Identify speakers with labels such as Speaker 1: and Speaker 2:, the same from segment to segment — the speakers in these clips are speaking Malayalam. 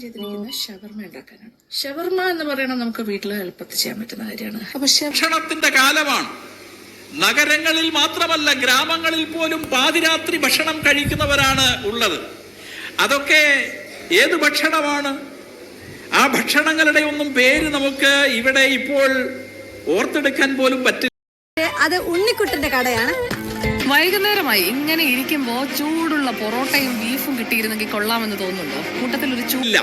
Speaker 1: ചെയ്തിരിക്കുന്നത് ഷവർമ ഉണ്ടാക്കാനാണ്. ഷവർമ എന്ന് പറയുന്നത് നമുക്ക് വീട്ടിൽ എളുപ്പത്തിൽ ചെയ്യാൻ പറ്റുന്ന കാര്യമാണ്. അപ്പൊ
Speaker 2: ഭക്ഷണത്തിന്റെ കാലമാണ്. നഗരങ്ങളിൽ മാത്രമല്ല ഗ്രാമങ്ങളിൽ പോലും പാതിരാത്രി ഭക്ഷണം കഴിക്കുന്നവരാണ് ഉള്ളത്. അതൊക്കെ ഏത് ഭക്ഷണമാണ്? ആ ഭക്ഷണങ്ങളുടെ ഒന്നും പേര് നമുക്ക് ഇവിടെ ഇപ്പോൾ ഓർത്തെടുക്കാൻ പോലും പറ്റില്ല.
Speaker 3: അത് ഉണ്ണിക്കുട്ടന്റെ കടയാണ്.
Speaker 4: വൈകുന്നേരമായി ഇങ്ങനെ ഇരിക്കുമ്പോ ചൂടുള്ള പൊറോട്ടയും ബീഫും കിട്ടിയിരുന്നെങ്കിൽ കൊള്ളാമെന്ന് തോന്നുന്നുണ്ടോ? കൂട്ടത്തിൽ ഒരു ചൂല്ല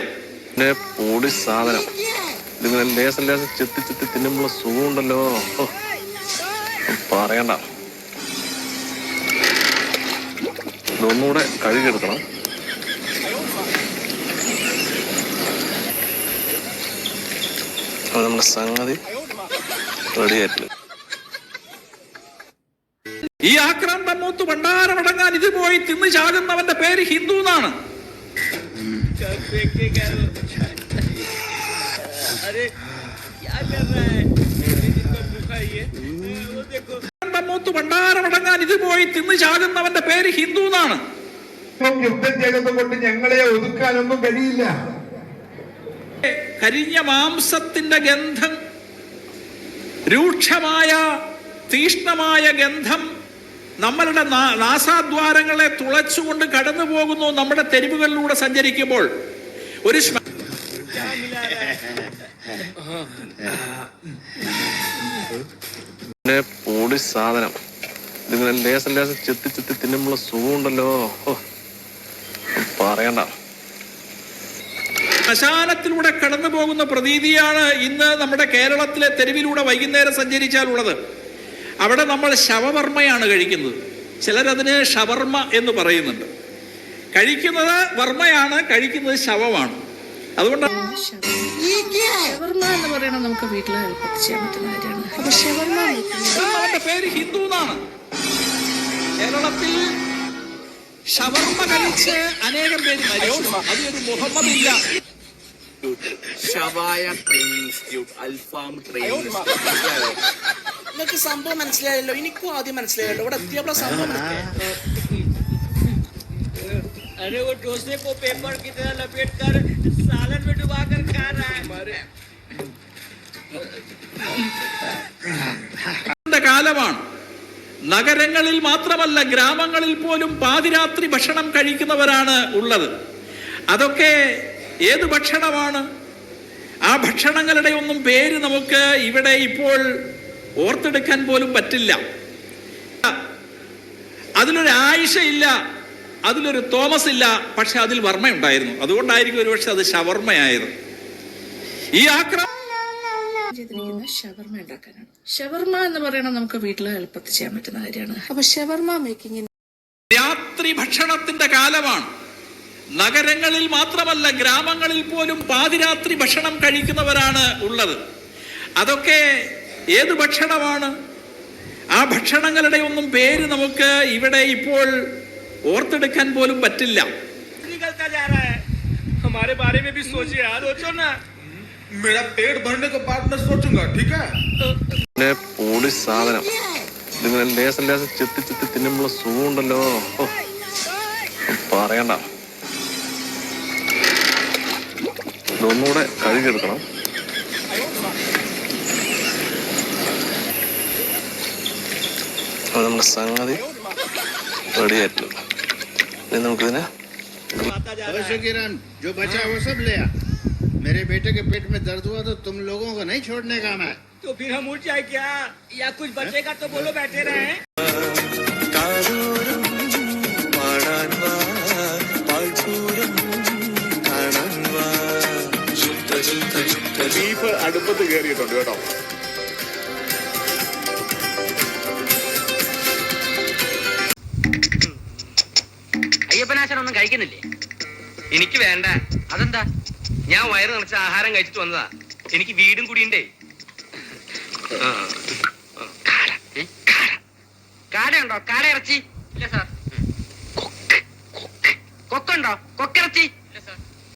Speaker 5: പിന്നെ പൊടി സാധനം. ഇതിങ്ങനെ ലേസം ലേസം ചെത്തി ചെത്തി തിന്നുമ്പോൾ സുഖമുണ്ടല്ലോ. പറയണ്ട. ഇതൊന്നുകൂടെ കഴുകിയെടുക്കണം. നമ്മുടെ സംഗതി റെഡിയായിട്ടില്ല
Speaker 2: ഈ ആക്രാന്തം മൂത്ത് ഭണ്ഡാരമടങ്ങാൻ ഇത് പോയി തിന്ന് ചാകുന്നവന്റെ പേര് ഹിന്ദു എന്നാണ്. മൂത്ത് ഭണ്ഡാരമടങ്ങാൻ ഇത് പോയി തിന്ന് ചാകുന്നവന്റെ പേര് ഹിന്ദു എന്നാണ്.
Speaker 6: യുദ്ധം ചെയ്തത് കൊണ്ട് ഞങ്ങളെ ഒതുക്കാനൊന്നും കഴിയില്ല.
Speaker 2: കരിഞ്ഞ മാംസത്തിന്റെ ഗന്ധം രൂക്ഷമായ തീഷ്ണമായ ഗന്ധം നമ്മളുടെ നാസാദ്വാരങ്ങളെ തുളച്ചുകൊണ്ട് കടന്നു പോകുന്നു നമ്മുടെ തെരുവുകളിലൂടെ സഞ്ചരിക്കുമ്പോൾ. ഒരു
Speaker 5: പൊടി സാധനം. ഇതിങ്ങനെ ലേസം ലേസം ചെത്തി ചെത്തി തിന്നുമ്പോൾ സുഖമുണ്ടല്ലോ. പറയണ്ട.
Speaker 2: ശ്മശാനത്തിലൂടെ കടന്നു പോകുന്ന പ്രതീതിയാണ് ഇന്ന് നമ്മുടെ കേരളത്തിലെ തെരുവിലൂടെ വൈകുന്നേരം സഞ്ചരിച്ചാലുള്ളത്. അവിടെ നമ്മൾ ശവവർമ്മയാണ് കഴിക്കുന്നത്. ചിലരതിന് ഷവർമ്മ എന്ന് പറയുന്നുണ്ട്. കഴിക്കുന്നത് വർമ്മയാണ് കഴിക്കുന്നത് ശവമാണ്. അതുകൊണ്ടാണ്
Speaker 1: ഷവർമ്മ എന്ന് പറയുന്നത് നമുക്ക് വീട്ടിൽ എളുപ്പത്തിൽ ചെയ്യാൻ പറ്റുന്ന കാര്യമാണ്. അപ്പൊ ഷവർമ
Speaker 2: അവന്റെ പേര് ഹിന്ദു എന്നാണ്. കേരളത്തിൽ ഷവർമ്മ കഴിച്ച് അനേകം പേര് മരിച്ചു. അതിലൊരു മുഹമ്മദ് ഇല്ല
Speaker 7: ഷവായ ട്രെയിനിങ് അൽഫാം ട്രെയിനിങ് നിങ്ങൾക്ക് സംഭവം മനസ്സിലായല്ലോ എനിക്കും ആദ്യം മനസ്സിലായല്ലോ ഇവിടെ എത്തിയപ്പോൾ സംഭവം മനസ്സിലായി.
Speaker 8: अरे वो डोसे को पेपर की तरह लपेट कर सालन में डुबा कर खा रहा है
Speaker 2: ന്റെ കാലമാണ് നഗരങ്ങളിൽ മാത്രമല്ല ഗ്രാമങ്ങളിൽ പോലും പാതിരാത്രി ഭക്ഷണം കഴിക്കുന്നവരാണ് ഉള്ളത് അതൊക്കെ ഏത് ഭക്ഷണമാണ് ആ ഭക്ഷണങ്ങളുടെ ഒന്നും പേര് നമുക്ക് ഇവിടെ ഇപ്പോൾ ഓർത്തെടുക്കാൻ പോലും പറ്റില്ല. അതിലൊരു ആയിഷ ഇല്ല അതിലൊരു തോമസ് ഇല്ല പക്ഷെ അതിൽ വർമ്മ ഉണ്ടായിരുന്നു അതുകൊണ്ടായിരിക്കും ഒരുപക്ഷെ അത് ഷവർമ്മയായത് ഈ ആക്രമണം
Speaker 1: ഷവർമ ഉണ്ടാക്കാനാണ്. ഷവർമ എന്ന് പറയണത് നമുക്ക് വീട്ടിൽ എളുപ്പത്തിൽ ചെയ്യാൻ പറ്റുന്ന കാര്യമാണ്. അപ്പൊ ഷവർമ മേക്കിംഗ്
Speaker 2: രാത്രി ഭക്ഷണത്തിന്റെ കാലമാണ്. നഗരങ്ങളിൽ മാത്രമല്ല ഗ്രാമങ്ങളിൽ പോലും പാതിരാത്രി ഭക്ഷണം കഴിക്കുന്നവരാണ് ഉള്ളത്. അതൊക്കെ ഏത് ഭക്ഷണമാണ് ആ ഭക്ഷണങ്ങളുടെ ഒന്നും പേര് നമുക്ക് ഇവിടെ ഇപ്പോൾ ഓർത്തെടുക്കാൻ പോലും പറ്റില്ല
Speaker 8: निकलता जा रहा है हमारे बारे में भी सोचिए यार सोचो ना
Speaker 6: मेरा पेट भरने के बाद मैं सोचूंगा ठीक है
Speaker 5: പിന്നെ പൊടി സാധനം ഇതിങ്ങനെ ലേസം ലേസം ചെത്തി ചെത്തി തിന്നുമ്പോൾ സുഖമുണ്ടല്ലോ ഓ, പറയണ്ട ഇതൊന്നുകൂടെ കഴുകിയെടുക്കണം അപ്പൊ നമ്മുടെ സംഗതി റെഡി ആയിട്ടുണ്ട് ഇനി നമുക്കിതിനെ
Speaker 9: किरण जो बचा वो सब ले आ मेरे बेटे के पेट में दर्द हुआ तो तुम लोगों को नहीं छोड़ने का मैं
Speaker 8: तो फिर हम उठ जाए क्या या कुछ बचेगा तो बोलो बैठे रहे
Speaker 5: ബീഫ് അടുപ്പത്ത് കയറിയിട്ടുണ്ട് കേട്ടോ
Speaker 10: അയ്യപ്പനാശനൊന്നും കഴിക്കുന്നില്ലേ? എനിക്ക് വേണ്ട. അതെന്താ? ഞാൻ വയറ് നിറച്ച ആഹാരം കഴിച്ചിട്ട് വന്നതാ. എനിക്ക് വീടും കൂടിയുണ്ടേ. കാടയുണ്ടോ? കാടയിറച്ചി ഇല്ല സാർ. കൊക്ക്. കൊക്ക്. കൊക്കുണ്ടോ? കൊക്കിറച്ചി?